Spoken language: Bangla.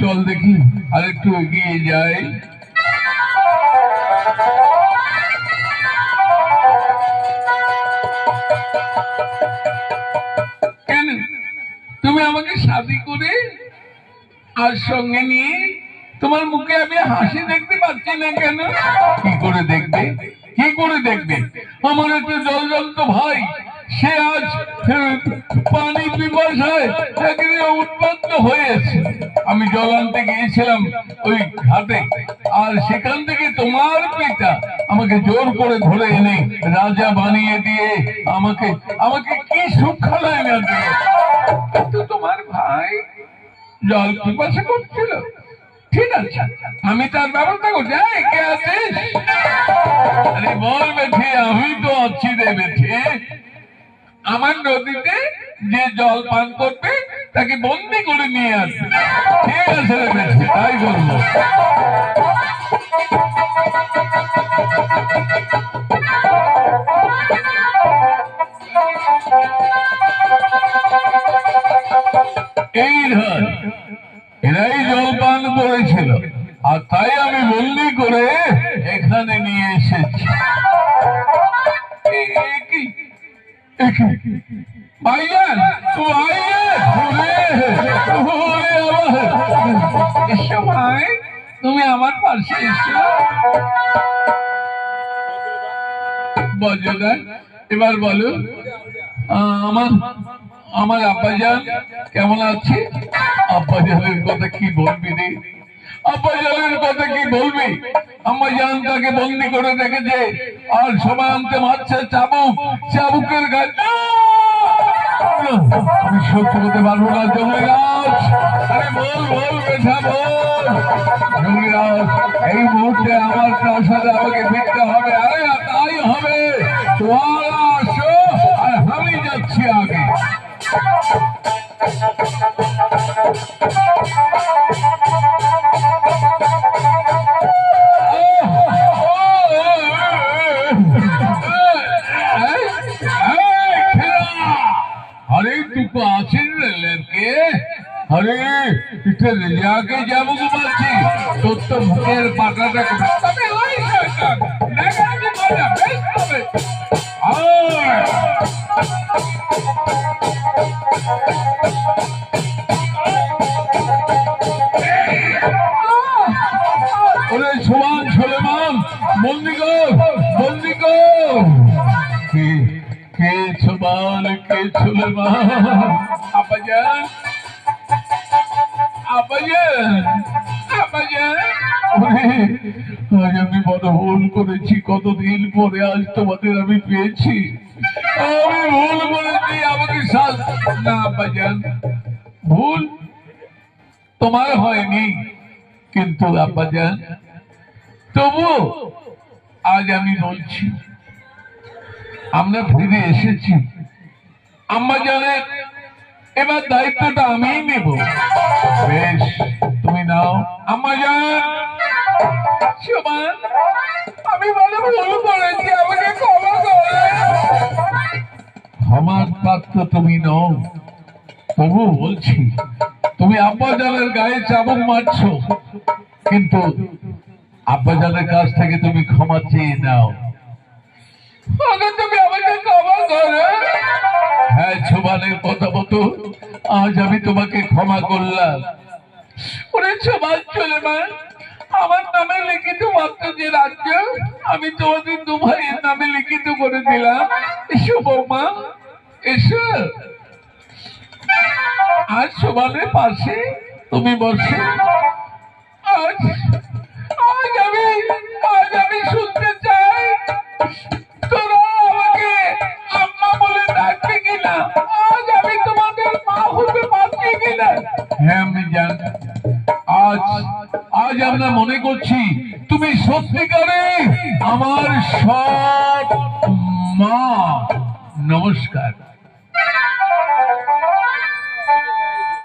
একটু এগিয়ে যাই। কেন? তুমি আমাকে শাদি করে আর সঙ্গে নিয়ে তোমার মুখে আমি হাসি দেখতে পাচ্ছি না কেন? কি করে দেখবে? কি করে দেখবে? আমার একটা জল জল তো ভাই। সে আজ পানি পিপাসায় উন্মত্ত হয়েছে। আমি জল আনতে গিয়েছিলাম ওই ঘাটে আর সেখান থেকে তোমার পিতা আমাকে জোর করে ধরে এনে রাজা বানিয়ে দিয়ে আমাকে আমাকে কি সুখ খালায় না কিন্তু তোমার ভাই জল পিপাসা করছিল। ঠিক আছে আমি তার ব্যবস্থা করছি। এই, কে আছিস? আরে বল বেঠে আমি তো আছি রে বেঠে। আমার নদীতে যে জল পান করবে, তাকে বন্দি করে নিয়ে আসবে। ঠিক আছে তাই বলব। এই ধর, এরাই জল পান করেছিল। আর তাই আমি বন্দি ভাই, তুমি আমার পাশে এসো। বজ্রদান এবার বলো আমার আমার আব্বাজান কেমন আছে? আব্বাজানের কথা কি বলবি রে? আব্বাজানের কথা কি বলবি? আম্মাজান তাকে বন্দি করে রেখেছে। আর সময় আনতে মারছে চাবুক। চাবুকের গাছ আমি পারব না আরে বল বল এই মুহূর্তে আমার প্রাসাদে আমাকে ফিরতে হবে। আরে তাই হবে। আর আমি যাচ্ছি আগে। পাঁচিল রেলেরকে আরে এটা রেলিয়াকে যাব কি বলছি তোর তো মুখের পাতাটা তবে ওই সরকার দেখা আমি মজা বেশ হবে। আর সুমান কে সুলেমান আব্বাজান আব্বাজান আব্বাজান আজ আমি বড় ভুল করেছি কতদিন পরে আজ তোমাদের আমি পেয়েছি আমি ভুল করেছি আমাকে ভুল তোমার হয়নি, কিন্তু আব্বাজান তবু আজ আমি বলছি, আমরা ফিরে এসেছি। আম্মা জানেন এবার দায়িত্বটা আমিই নেব। বেশ, তুমি নাও। আম্মা জান আমি বলে ভুল করেছি, আমাকে ক্ষমা করে। ক্ষমার পাত্র তুমি নও। তবু বলছি, তুমি আব্বাজানের গায়ে চাবুক মারছো, কিন্তু আব্বাজানের কাছ থেকে তুমি ক্ষমা চেয়ে নাও। তুমি আমাকে হ্যাঁ কথা মতো আজ আমি তোমাকে ক্ষমা করলাম। ওরে ছোবান চলে মা, আমার নামে লিখিত মাত্র যে রাজ্য আমি তোমাদের দু ভাইয়ের নামে লিখিত করে দিলাম। এসো বৌমা, এসো। আজ সমানের পাশে তুমি বসে। আমরা মনে করছি তুমি সত্যিকারে আমার সব মা। নমস্কার।